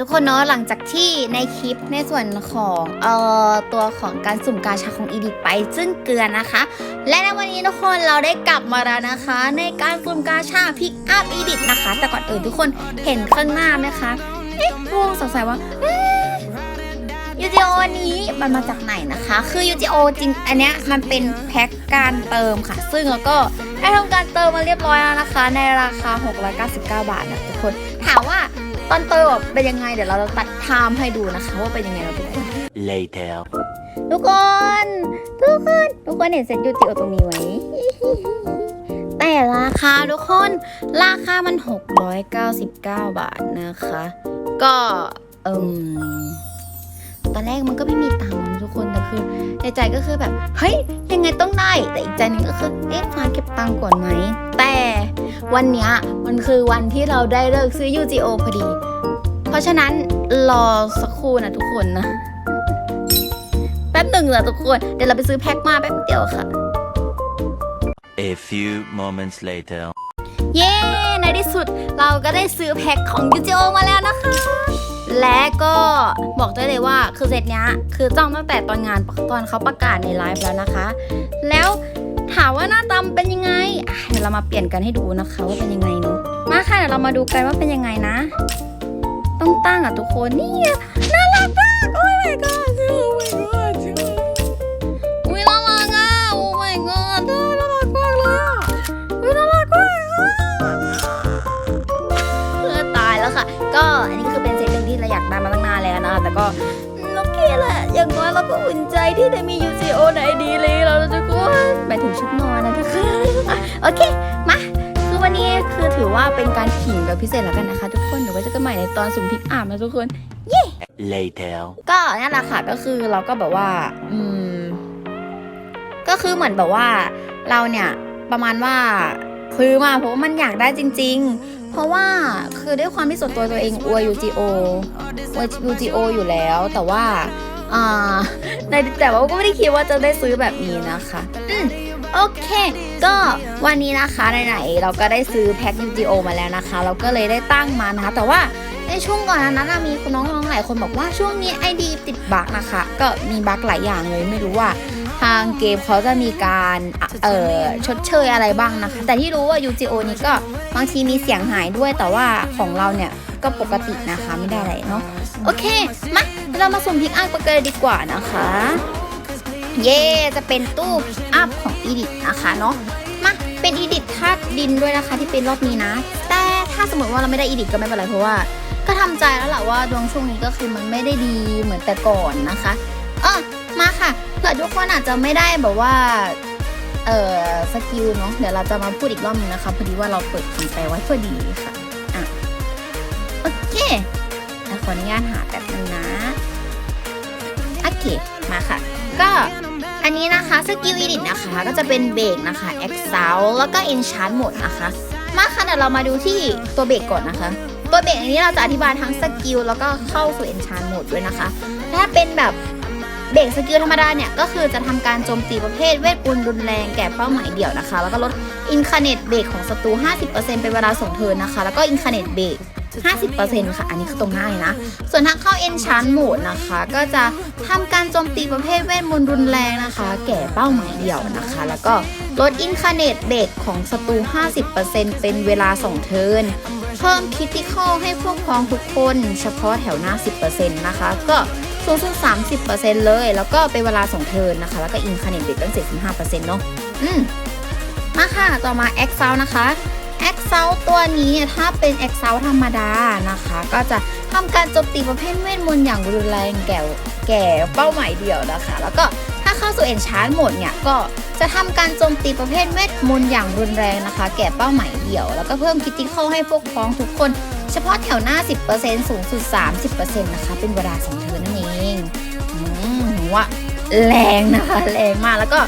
ทุกคนเนาะหลังจากที่ในคลิปในส่วนของเอ่อตัวของการสุ่มกาชาของอีดิไปซึ่งเกลือนะคะ และในวันนี้ทุกคนเราได้กลับมาแล้วนะคะ ในการสุ่มกาชาพิกอัพอีดินะคะ แต่ก่อนอื่นทุกคนเห็นข้างหน้าไหมคะเอ๊ะพวงสงสัยว่ายูจิโออันนี้มันมาจากไหนนะคะ คือยูจิโอจริงอันเนี้ยมันเป็นแพ็คการเติมค่ะ ซึ่งแล้วก็ได้ทำการเติมมาเรียบร้อยแล้วนะคะ ในราคา 699 บาทนะทุกคน ถามว่า ตอนเติมแบบเป็นยังไงเดี๋ยวเราจะตัดไทม์ให้ดูนะคะว่าเป็นยังไงเราทุกคน later ทุกคน ทุกคน ทุกคนเห็นเซ็ตยูจิโอตรงนี้ไหมแต่ราคาทุกคน ราคามัน 699 บาทนะคะ ก็เอิม ตอนแรกมันก็ไม่มีตังค์นะทุกคนแต่คือในใจก็คือแบบ เฮ้ย ยังไงต้องได้ แต่อีกใจหนึงก็คือ เอ๊ะฟ้าเก็บตังค์ก่อนไหม แต่วันเนี้ยมันคือวันที่เราได้เลิกซื้อ UGO พอดี เพราะฉะนั้นรอสักครู่นะทุกคนนะ แป๊บหนึ่งเหรอทุกคน เดี๋ยวเราไปซื้อแพ็คมาแป๊บเดียวค่ะ a few moments later เย้ ในที่สุดเราก็ได้ซื้อแพ็คของยูจิโอมาแล้วนะคะ และก็บอกได้เลยว่าคือเซตเนี้ยคือจ้องตั้งแต่ตอนงานตอนเขาประกาศในไลฟ์แล้วนะคะ แล้วถามว่าหน้าตาเป็นยังไงเดี๋ยวเรามาเปลี่ยนกันให้ดูนะคะว่าเป็นยังไงเนาะมาค่ะเดี๋ยวเรามาดูกันว่าเป็นยังไงนะ ต้องตั้งอะทุกคนนี่น่ารักมากโอ้ย my god นะคะแต่ก็โอเคแหละ อย่างน้อยเราก็อุ่นใจที่ได้มี UCO ในดีเลยเราจะก็ไปถึงชุดนอนนะทุกคนอะโอเค มา คือวันนี้คือถือว่าเป็นการขิงแบบพิเศษแล้วกันนะคะ ทุกคนเดี๋ยวไว้เจอกันใหม่ในตอนสุ่มพลิกอ่ามนะทุกคน later ก็นั่นแหละค่ะก็คือเราก็แบบว่า อืม ก็คือเหมือนแบบว่า เราเนี่ยประมาณว่าซื้อมาเพราะว่ามันอยากได้จริง ๆ เพราะว่าคือด้วยความที่ส่วนตัวตัวเองอวย UGO อวย UGO อยู่แล้ว แต่ว่าอ่าในแต่ว่าก็ไม่ได้คิดว่าจะได้ซื้อแบบนี้นะคะอืมโอเค ก็วันนี้นะคะไหนๆเราก็ได้ซื้อแพ็ค UGO มาแล้วนะคะ เราก็เลยได้ตั้งมานะคะ แต่ว่าในช่วงก่อนนั้นมีคุณน้องๆหลายคนบอกว่าช่วงนี้ไอดีติดบั๊กนะคะ ก็มีบั๊กหลายอย่างเลยไม่รู้ว่าทางเกมเขาจะมีการเอ่อชดเชยอะไรบ้างนะคะ แต่ที่รู้ว่า UGO นี้ก็ บางทีมีเสียงหายด้วยแต่ว่าของเราเนี่ยก็ปกตินะคะไม่ได้อะไรเนาะโอเคมาเรามาสุ่มพิกอัพกันเลยดีกว่านะคะ เย่จะเป็นตู้พิกอัพของอีดิทนะคะเนาะมาเป็นอีดิทธาตุดินด้วยนะคะที่เป็นรอบนี้นะ แต่ถ้าสมมติว่าเราไม่ได้อีดิทก็ไม่เป็นไรเพราะว่า ก็ทำใจแล้วแหละว่าดวงช่วงนี้ก็คือมันไม่ได้ดีเหมือนแต่ก่อนนะคะเออมาค่ะเผื่อทุกคนอาจจะไม่ได้แบบว่า เอ่อสกิลเนาะเดี๋ยวเราจะมาพูดอีกรอบนึงนะคะพอดีว่าเราเปิดคลิปไปไว้พอดีค่ะอะโอเคแล้วขออนุญาตหาแป๊บนึงนะโอเคมาค่ะ ก็อันนี้นะคะสกิลอีดิทนะคะ ก็จะเป็นเบรกนะคะ e x c e l แล้วก็ enchant หมดนะคะมาค่ะเดี๋ยวเรามาดูที่ตัวเบรกก่อนนะคะ ตัวเบรกอันนี้เราจะอธิบายทั้งสกิลแล้วก็เข้าสู่ enchant โหมดด้วยนะคะ ถ้าเป็นแบบ เบรกสกิลธรรมดาเนี่ย ก็คือจะทำการโจมตีประเภทเวทมนต์รุนแรงแก่เป้าหมายเดี่ยวนะคะ แล้วก็ลดอินคาเนตเบรกของศัตรู 50%เป็นเวลาส่งเทินนะคะ แล้วก็อินคาเนตเบรก50%ค่ะ อันนี้คือตรงหน้าเลยนะ ส่วนทางเข้า Enchant Mode นะคะ ก็จะทำการโจมตีประเภทเวทมนต์รุนแรงนะคะ แก่เป้าหมายเดี่ยวนะคะ แล้วก็ลดอินคาเนตเบรกของศัตรู 50%เป็นเวลาส่งเทินเพิ่มคิติคอลให้พวกพ้องทุกคน เฉพาะแถวหน้า 10%นะคะ ก็ สูงสุด 30%เลย แล้วก็เป็นเวลาส่งเทินนะคะ แล้วก็อินคาเนตเบรกตั้ง75%เนาะอืมมาค่ะ ต่อมา e x c e l นะคะ e x c e l ตัวนี้เนี่ยถ้าเป็น e x c e l ธรรมดานะคะ ก็จะทำการโจมตีประเภทเวทมนต์อย่างรุนแรงแก่แก่เป้าหมายเดียวนะคะ แล้วก็ถ้าเข้าสู่ Enchant Mode เนี่ยก็จะทำการโจมตีประเภทเวทมนต์อย่างรุนแรงนะคะ แก่เป้าหมายเดียว แล้วก็เพิ่มคิติคอลให้พวกพ้องทุกคน เฉพาะแถวหน้า 10%สูงสุด 30%นะคะ เป็นเวลาสองเทิร์นนั่น เองอืมว่าแรงนะคะแรงมากแล้วก็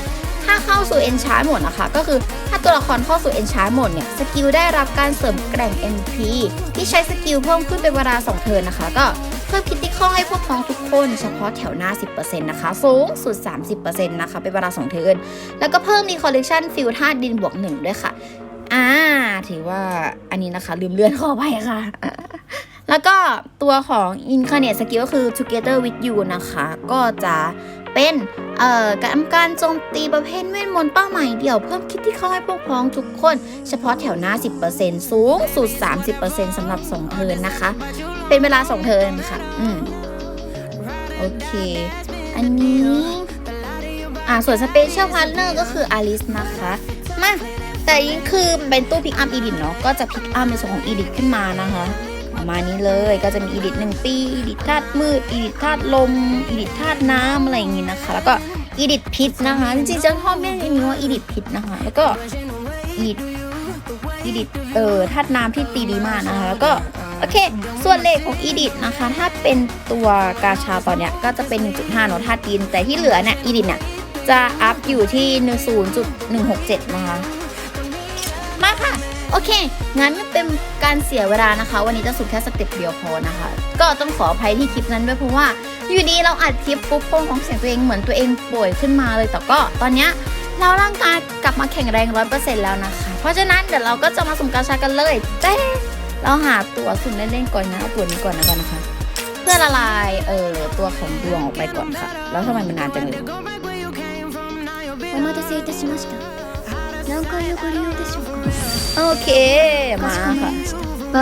ถ้าเข้าสู่ Enchant Mode นะคะ ก็คือถ้าตัวละครเข้าสู่ Enchant Mode เนี่ยสกิลได้รับการเสริมแกร่ง MP ที่ใช้สกิลเพิ่มขึ้นเป็นเวลา2เทิร์นนะคะ ก็เพิ่มคิติคอให้พวกพ้องทุกคนเฉพาะแถวหน้า 10%นะคะ สูงสุด 30%นะคะเป็นเวลา2เทิร์นแล้วก็เพิ่มมีคอลเลกชันฟิลธาตุดินบวกหนึ่งด้วยค่ะ อ่า ถือว่าอันนี้นะคะ ลืมเลื่อนขอไปค่ะ แล้วก็ตัวของ Incarnate Skill ก็คือ Together with You นะคะ ก็จะเป็นเอ่อการทำการโจมตีประเภทเวทมนต์เป้าหมายเดี่ยวเพิ่มคิดที่เข้าให้พวกพ้องทุกคน เฉพาะแถวหน้า 10%สูงสุด 30%สำหรับ2เทินนะคะ เป็นเวลา2เทินค่ะ อืม โอเค อันนี้ อ่าส่วนสเปเชียลพาร์ทเนอร์ก็คืออลิสนะคะ มาแต่ยิ่งคือเป็นตู้พิกอัพอีดิทเนาะก็จะพิกอัพในส่วนของอีดิทขึ้นมานะคะ ประมาณนี้เลย ก็จะมีอีดิทหนึ่งปีอีดิทธาตุมืดอีดิทธาตุลมอีดิทธาตุน้ำอะไรอย่างงี้นะคะ แล้วก็อีดิทพิษนะคะจริงๆจะชอบเรียกอันนี้ว่าอีดิทพิษนะคะ แล้วก็อีดอีดิทเอ่อธาตุน้ำที่ตีดีมากนะคะ แล้วก็โอเค ส่วนเลขของอีดิทนะคะ ถ้าเป็นตัวกาชาตอนเนี้ยก็จะเป็น 1.5เนอะธาตุดิน แต่ที่เหลือเนี่ยอีดิทเนี่ยจะอัพอยู่ที่ 0.167 นะคะมาค่ะ โอเค งั้นไม่เป็นการเสียเวลานะคะ วันนี้จะสุดแค่สเต็ปเดียวพอนะคะ ก็ต้องขออภัยที่คลิปนั้นด้วยเพราะว่า อยู่ดีเราอัดคลิปปุ๊บโป้งของเสียงตัวเองเหมือนตัวเองป่วยขึ้นมาเลย แต่ก็ตอนเนี้ยเราร่างกายกลับมาแข็งแรงร้อยเปอร์เซ็นต์แล้วนะคะ เพราะฉะนั้นเดี๋ยวเราก็จะมาสุ่มกาชากันเลยแต่เราหาตัวสุ่มเล่นๆก่อนนะเอาตัวนี้ก่อนนะกันนะคะ เพื่อละลายเอ่อตัวของดวงออกไปก่อนค่ะ แล้วทำไมมันนานจังเลย お待たせいたしました何回おご利用でしょうか โอเค มาค่ะโ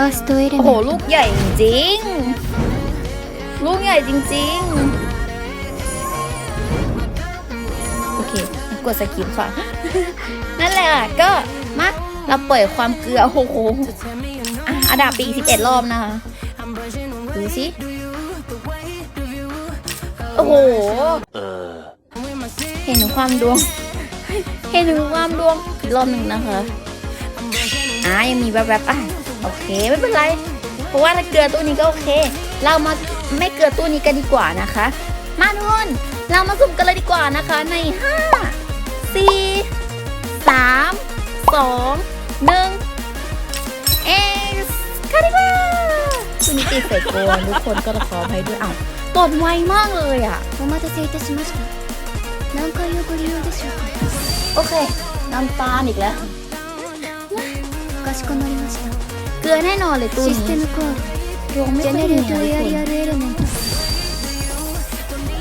อ้โหลูกใหญ่จริงลูกใหญ่จริงๆ โอเค กดสกิปค่ะ นั่นแหละก็ มา เราเปิดความเกลือ โอ้โหอะอันดับปี11 รอบนะคะ ดูสิ โอ้โห เห็นความดวง เห็นความดวงรอบหนึ่งนะคะ อ่ายังมีแวบๆอ่ะโอเคไม่เป็นไร เพราะว่าถ้าเกลือตู้นี้ก็โอเค เรามาไม่เกลือตู้นี้กันดีกว่านะคะ มาทุกคนเรามาสุ่มกันเลยดีกว่านะคะ ใน 5 4 3 2 1เอสคาริบาตู้นี้ติดใส่โกนทุกคนก็ต้องขออภัยด้วยอ้าวตดไวมากเลยอ่ะ お待たせいたしました何回おご利用でしょう โอเคน้ำตาลอีกแล้ว かかしこまりました เกลือแน่นอนเลยตู้ シ นี้ ステムコー ดวง ル ไม่ ジェ ค่อย ネ ดี レート นะ エアリ ทุก ア คน ルエレメント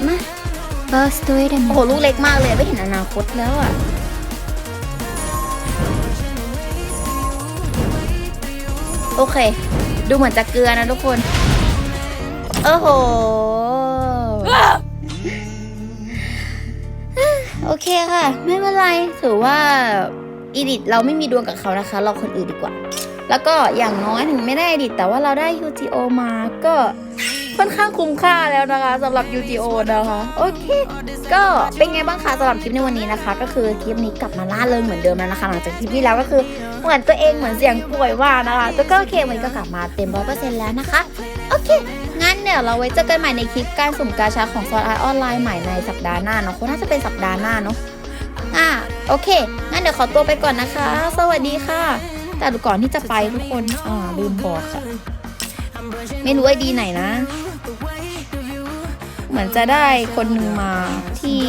มา ファーストエレメ โอ้ ン โห ト ลูกเล็กมากเลยไม่เห็นอนาคตแล้วอ่ะ โอเค ดูเหมือนจะเกลือนะทุกคน โอ้โห โอเคค่ะ ไม่เป็นไร ถือว่า อีดิทเราไม่มีดวงกับเขานะคะ เราคนอื่นดีกว่า แล้วก็อย่างน้อยถึงไม่ได้อดิทแต่ว่าเราได้ UGO มาก็ค่อนข้างคุ้มค่าแล้วนะคะสำหรับ UGO นะคะโอเค ก็เป็นไงบ้างคะสำหรับคลิปในวันนี้นะคะ ก็คือคลิปนี้กลับมาล่าเริงเหมือนเดิมแล้วนะคะ หลังจากคลิปที่แล้วก็คือเหมือนตัวเองเหมือนเสียงป่วยว่านะคะแต่ก็โอเควันนี้ก็กลับมาเต็มร้อยเปอร์เซ็นต์แล้วนะคะโอเคงั้นเดี๋ยวเราไว้เจอกันใหม่ในคลิปการสุ่มกาชาของซอสอออนไลน์ใหม่ในสัปดาห์หน้าเนาะคงน่าจะเป็นสัปดาห์หน้าเนาะ อ่าโอเค งั้นเดี๋ยวขอตัวไปก่อนนะคะ สวัสดีค่ะ แต่ก่อนที่จะไปทุกคนอ่าลืมบอกค่ะ ไม่รู้ไอดีไหนนะ เหมือนจะได้คนหนึ่งมาที่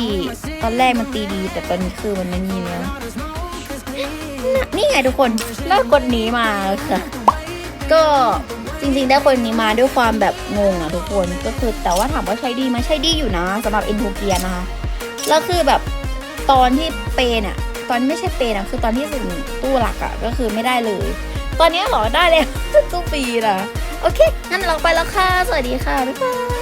ตอนแรกมันตีดี แต่ตอนนี้คือมันไม่มีแล้วนี่ไงทุกคนได้คนนี้มาค่ะ ก็จริงๆ ได้คนนี้มาด้วยความแบบงงอะทุกคนก็คือแต่ว่าถามว่าใช้ดีไหมใช้ดีอยู่นะสำหรับอ็นโทเกียนะคะแล้วคือแบบ ตอนที่เปเนี่ยตอนไม่ใช่เปย์นะคือตอนที่สุ่มตู้หลักอะก็คือไม่ได้เลย ตอนนี้เหรอได้แล้วตู้ปีนะโอเคงั้นเราไปแล้วค่ะ สวัสดีค่ะบ๊ายบาย